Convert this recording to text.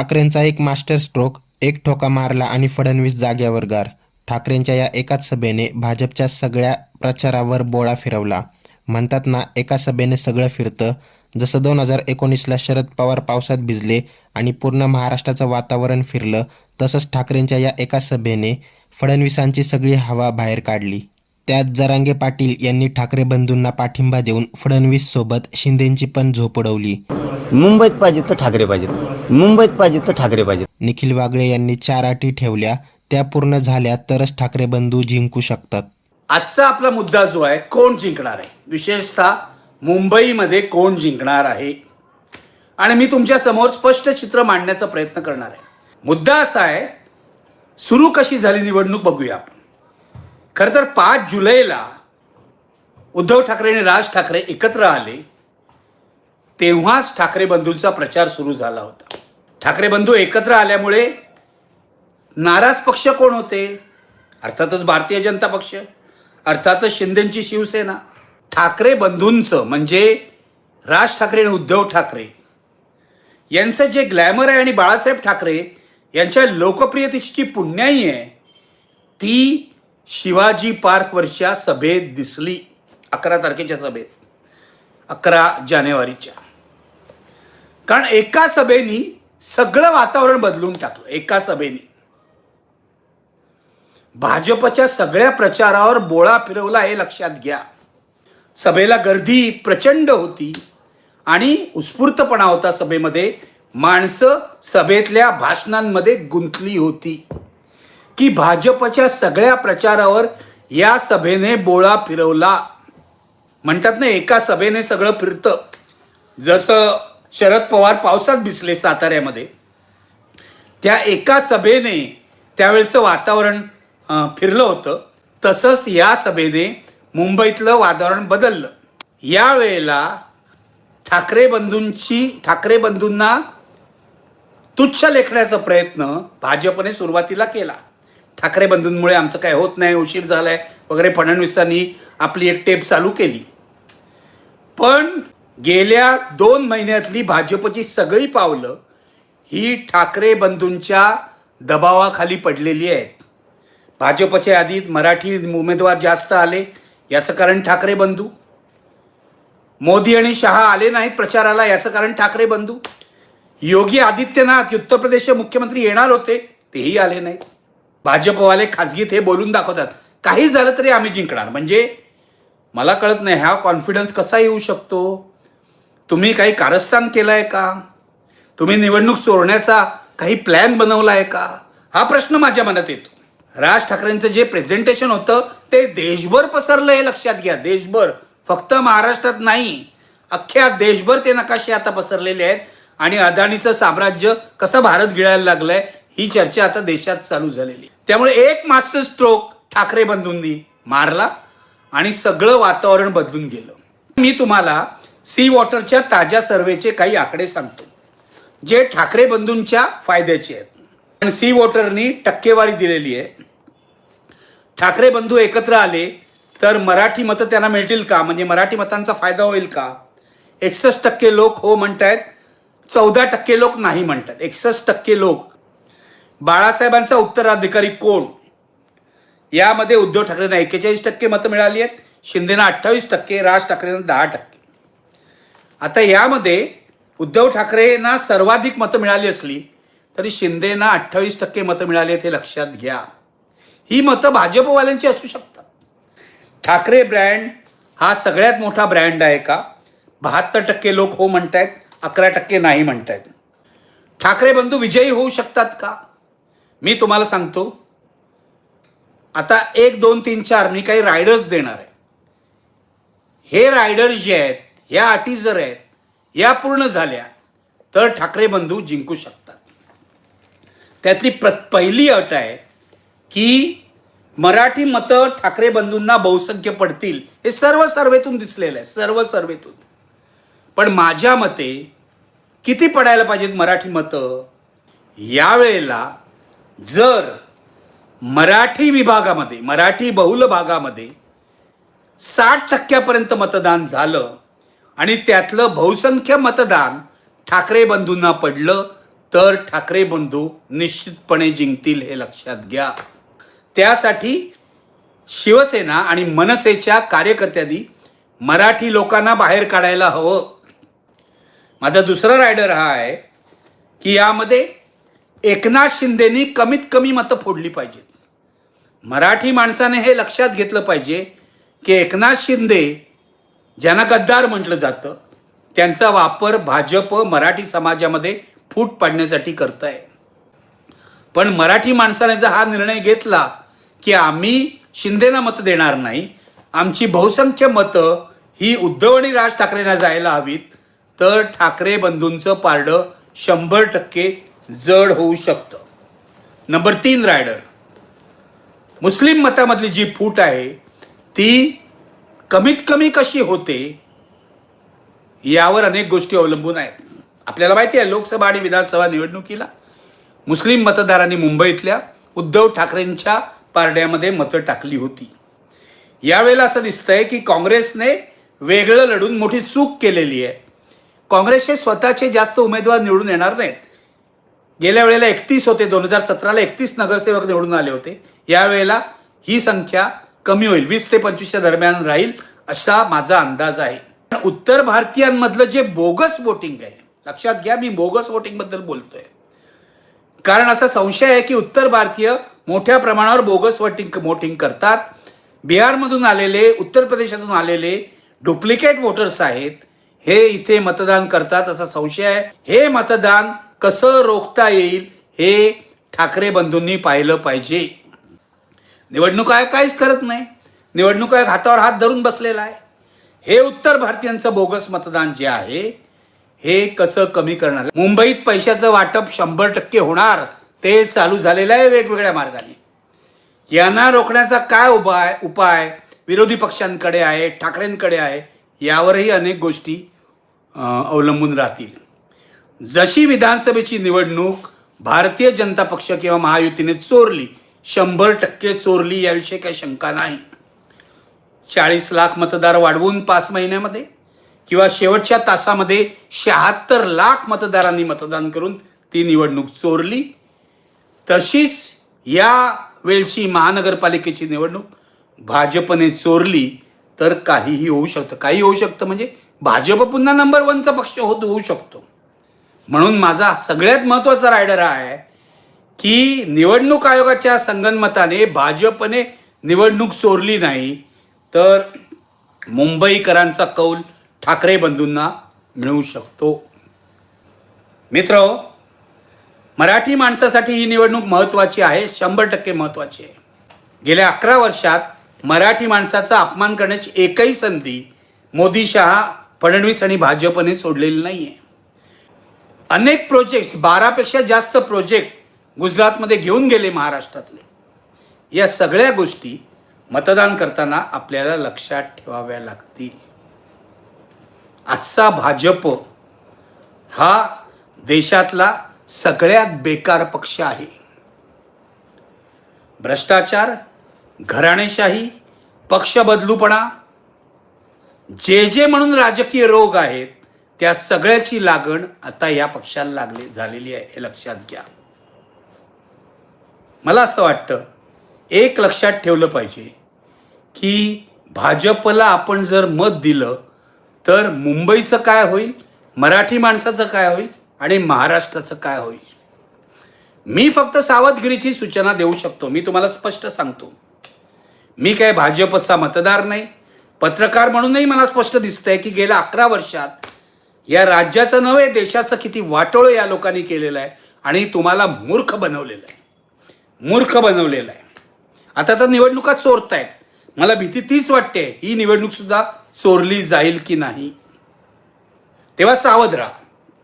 ठाकरेंचा एक master stroke एक ठोका मारला आणि फडणवीस जाग्यावर गार. ठाकरेंच्या या एकाच सभेने भाजपच्या सगळ्या प्रचारावर बोळा फिरवला. म्हणतात ना एका सभेने सगळं फिरतं. जसं दोन हजार एकोणीसला शरद पवार पावसात भिजले आणि पूर्ण महाराष्ट्राचं वातावरण फिरलं तसंच ठाकरेंच्या या एका सभेने फडणवीसांची सगळी हवा बाहेर काढली. त्यात जरांगे पाटील यांनी ठाकरे बंधूंना पाठिंबा देऊन फडणवीस सोबत शिंदेंची पण झोप उडवली. मुंबईत पाहिजे तर ठाकरे पाहिजेत. मुंबईत पाहिजे तर ठाकरे पाहिजेत. निखिल वागळे यांनी चार अटी ठेवल्या. त्या पूर्ण झाल्या तरच ठाकरे बंधू जिंकू शकतात. आजचा आपला मुद्दा जो आहे कोण जिंकणार आहे? विशेषतः मुंबईमध्ये कोण जिंकणार आहे? आणि मी तुमच्यासमोर स्पष्ट चित्र मांडण्याचा प्रयत्न करणार आहे. मुद्दा असा आहे सुरू कशी झाली निवडणूक बघूया आपण. खरं तर पाच जुलैला उद्धव ठाकरे आणि राज ठाकरे एकत्र आले तेव्हाच ठाकरे बंधूंचा प्रचार सुरू झाला होता. ठाकरे बंधू एकत्र आल्यामुळे नाराज पक्ष कोण होते? अर्थातच भारतीय जनता पक्ष अर्थातच शिंदेची शिवसेना. ठाकरे बंधूंचं म्हणजे राज ठाकरे आणि उद्धव ठाकरे यांचं जे ग्लॅमर आहे आणि बाळासाहेब ठाकरे यांच्या लोकप्रियतेची जी पुण्याई आहे ती शिवाजी पार्कवरच्या सभेत दिसली अकरा तारखेच्या सभेत. अकरा जानेवारीच्या. कारण एका सभेनी सगळं वातावरण बदलून टाकलं एका सभेनी. भाजपच्या सगळ्या प्रचारावर बोळा फिरवला हे लक्षात घ्या. सभेला गर्दी प्रचंड होती आणि उत्स्फूर्तपणा होता सभेमध्ये. माणसं सभेतल्या भाषणांमध्ये गुंतली होती. की भाजपच्या सगळ्या प्रचारावर या सभेने बोळा फिरवला. म्हणतात ना एका सभेने सगळं फिरतं. जसं शरद पवार पावसात भिसले साताऱ्यामध्ये त्या एका सभेने त्यावेळचं वातावरण फिरलं होतं. तसंच या सभेने मुंबईतलं वातावरण बदललं. यावेळेला ठाकरे बंधूंची ठाकरे बंधूंना तुच्छ लेखण्याचा प्रयत्न भाजपने सुरुवातीला केला. ठाकरे बंधूंमुळे आमचं काय होत नाही उशीर झालाय वगैरे फडणवीसांनी आपली एक टेप चालू केली. पण गेल्या दोन महिन्यातली भाजपची सगळी पावलं ही ठाकरे बंधूंच्या दबावाखाली पडलेली आहेत. भाजपच्या यादीत मराठी उमेदवार जास्त आले याचं कारण ठाकरे बंधू. मोदी आणि शहा आले नाहीत प्रचाराला याचं कारण ठाकरे बंधू. योगी आदित्यनाथ उत्तर प्रदेशचे मुख्यमंत्री येणार होते तेही आले नाहीत. भाजपवाले खाजगीत हे बोलून दाखवतात. काही झालं तरी आम्ही जिंकणार. म्हणजे मला कळत नाही हा कॉन्फिडन्स कसा येऊ शकतो? तुम्ही काही कारस्थान केलं आहे का? तुम्ही निवडणूक चोरण्याचा काही प्लॅन बनवला आहे का? हा प्रश्न माझ्या मनात येतो. राज ठाकरेंचं जे प्रेझेंटेशन होतं ते देशभर पसरलं हे लक्षात घ्या. देशभर. फक्त महाराष्ट्रात नाही. अख्ख्या देशभर ते नकाशे आता पसरलेले आहेत. आणि अदानीचं साम्राज्य कसं भारत गिळायला लागलंय ही चर्चा आता देशात चालू झालेली. आहे. त्यामुळे एक मास्टर स्ट्रोक ठाकरे बंधूंनी मारला आणि सगळं वातावरण बदलून गेलं. मी तुम्हाला सी वॉटरच्या ताज्या सर्वेचे काही आकडे सांगतो जे ठाकरे बंधूंच्या फायद्याचे आहेत. पण सी वॉटरनी टक्केवारी दिलेली आहे. ठाकरे बंधू एकत्र आले तर मराठी मतं त्यांना मिळतील का? म्हणजे मराठी मतांचा फायदा होईल का? एकसष्ट टक्के लोक हो म्हणतायत चौदा टक्के लोक नाही म्हणतात. एकसष्ट टक्के लोक बाळासाहेबांचा उत्तराधिकारी कोण? यामध्ये उद्धव ठाकरेंना एक्केचाळीस टक्के मतं मिळाली आहेत. शिंदेना अठ्ठावीस टक्के राज ठाकरेंना दहा टक्के. आता यामध्ये उद्धव ठाकरेंना सर्वाधिक मतं मिळाली असली तरी शिंदेना अठ्ठावीस टक्के मतं मिळाली आहेत हे लक्षात घ्या. ही मतं भाजपवाल्यांची असू शकतात. ठाकरे ब्रँड हा सगळ्यात मोठा ब्रँड आहे का? बहात्तर टक्के लोक हो म्हणतायत अकरा टक्के नाही म्हणतायत. ठाकरे बंधू विजयी होऊ शकतात का? मी तुम्हाला सांगतो. आता एक दोन तीन चार मी काही रायडर्स देणार आहे. हे रायडर्स जे आहेत ह्या अटी जर आहेत या पूर्ण झाल्या तर ठाकरे बंधू जिंकू शकतात. त्यातली प्र पहिली अट आहे की मराठी मतं ठाकरे बंधूंना बहुसंख्य पडतील हे सर्व सर्वेतून दिसलेलं आहे सर्व सर्वेतून. पण माझ्या मते किती पडायला पाहिजेत मराठी मतं? यावेळेला जर मराठी विभागामध्ये मराठी बहुल भागामध्ये साठ टक्क्यापर्यंत मतदान झालं आणि त्यातलं बहुसंख्य मतदान ठाकरे बंधूंना पडलं तर ठाकरे बंधू निश्चितपणे जिंकतील हे लक्षात घ्या. त्यासाठी शिवसेना आणि मनसेच्या कार्यकर्त्यांनी मराठी लोकांना बाहेर काढायला हवं. माझा दुसरा रायडर हा आहे की यामध्ये एकनाथ शिंदेनी कमीत कमी मतं फोडली पाहिजेत. मराठी माणसाने हे लक्षात घेतलं पाहिजे की एकनाथ शिंदे ज्यांना गद्दार म्हटलं जातं त्यांचा वापर भाजप मराठी समाजामध्ये फूट पाडण्यासाठी करत आहे पण मराठी माणसाने जर हा निर्णय घेतला की आम्ही शिंदेना मतं देणार नाही आमची बहुसंख्य मतं ही उद्धव आणि राज ठाकरेंना जायला हवीत तर ठाकरे बंधूंचं पारडं शंभर टक्के जड होऊ शकतं. नंबर तीन रायडर मुस्लिम मतामधली जी फूट आहे ती कमीत कमी कशी होते यावर अनेक गोष्टी अवलंबून आहेत. आपल्याला माहिती आहे लोकसभा आणि विधानसभा निवडणुकीला मुस्लिम मतदारांनी मुंबईतल्या उद्धव ठाकरेंच्या पारड्यामध्ये मतं टाकली होती. यावेळेला असं दिसतंय की काँग्रेसने वेगळं लढून मोठी चूक केलेली आहे. काँग्रेसचे स्वतःचे जास्त उमेदवार निवडून येणार नाहीत. गेल्या वेळेला एकतीस होते दोन हजार सतराला एकतीस नगरसेवक निवडून आले होते. यावेळेला ही संख्या कमी होईल वीस ते पंचवीसच्या दरम्यान राहील असा माझा अंदाज आहे. पण उत्तर भारतीयांमधलं जे बोगस वोटिंग आहे लक्षात घ्या मी बोगस वोटिंगबद्दल बोलतोय. कारण असा संशय आहे की उत्तर भारतीय मोठ्या प्रमाणावर बोगस वोटिंग वोटिंग करतात. बिहारमधून आलेले उत्तर प्रदेशातून आलेले डुप्लिकेट वोटर्स आहेत. हे इथे मतदान करतात असा संशय आहे. हे मतदान कसं रोखता येईल हे ठाकरे बंधूंनी पाहिलं पाहिजे. निवडणूक आयोग काहीच करत नाही. निवडणूक आयोग हातावर हात धरून बसलेला आहे. हे उत्तर भारतीयांचं बोगस मतदान जे आहे हे कसं कमी करणार? मुंबईत पैशाचं वाटप शंभर टक्के होणार ते चालू झालेलं आहे वेगवेगळ्या मार्गाने. यांना रोखण्याचा काय उपाय उपाय विरोधी पक्षांकडे आहे ठाकरेंकडे आहे यावरही अनेक गोष्टी अवलंबून राहतील. जशी विधानसभेची निवडणूक भारतीय जनता पक्ष किंवा महायुतीने चोरली शंभर टक्के चोरली याविषयी काही शंका नाही. चाळीस लाख मतदार वाढवून पाच महिन्यामध्ये किंवा शेवटच्या तासामध्ये शहात्तर लाख मतदारांनी मतदान करून ती निवडणूक चोरली. तशीच या वेळची महानगरपालिकेची निवडणूक भाजपने चोरली तर काहीही होऊ शकतं. काही होऊ शकतं म्हणजे भाजप पुन्हा नंबर वनचा पक्ष होत होऊ शकतो. म्हणून माझा सगळ्यात महत्त्वाचा रायडर हा आहे की निवडणूक आयोगाच्या संगनमताने भाजपने निवडणूक चोरली नाही तर मुंबईकरांचा कौल ठाकरे बंधूंना मिळू शकतो. मित्र मराठी माणसासाठी ही निवडणूक महत्त्वाची आहे शंभर टक्के महत्त्वाची आहे. गेल्या अकरा वर्षात मराठी माणसाचा अपमान करण्याची एकही संधी मोदी शहा फडणवीस आणि भाजपने सोडलेली नाही आहे अनेक प्रोजेक्ट्स बारापेक्षा जास्त प्रोजेक्ट गुजरातमध्ये घेऊन गेले महाराष्ट्रातले. या सगळ्या गोष्टी मतदान करताना आपल्याला लक्षात ठेवाव्या लागतील. आजचा भाजप हा देशातला सगळ्यात बेकार पक्ष आहे. भ्रष्टाचार घराणेशाही पक्ष बदलूपणा जे जे म्हणून राजकीय रोग आहेत त्या सगळ्याची लागण आता या पक्षाला लागली झालेली आहे हे लक्षात घ्या. मला असं वाटतं एक लक्षात ठेवलं पाहिजे की भाजपला आपण जर मत दिलं तर मुंबईचं काय होईल मराठी माणसाचं काय होईल आणि महाराष्ट्राचं काय होईल? मी फक्त सावधगिरीची सूचना देऊ शकतो. मी तुम्हाला स्पष्ट सांगतो. मी काय भाजपचा मतदार नाही. पत्रकार म्हणूनही मला स्पष्ट दिसतंय की गेल्या अकरा वर्षात या राज्याचं नव्हे देशाचं किती वाटोळं या लोकांनी केलेलं आहे आणि तुम्हाला मूर्ख बनवलेलं आहे. मूर्ख बनवलेलं आहे. आता तर निवडणुका चोरतायत. मला भीती तीच वाटते ही निवडणूक सुद्धा चोरली जाईल की नाही? तेव्हा सावध राहा.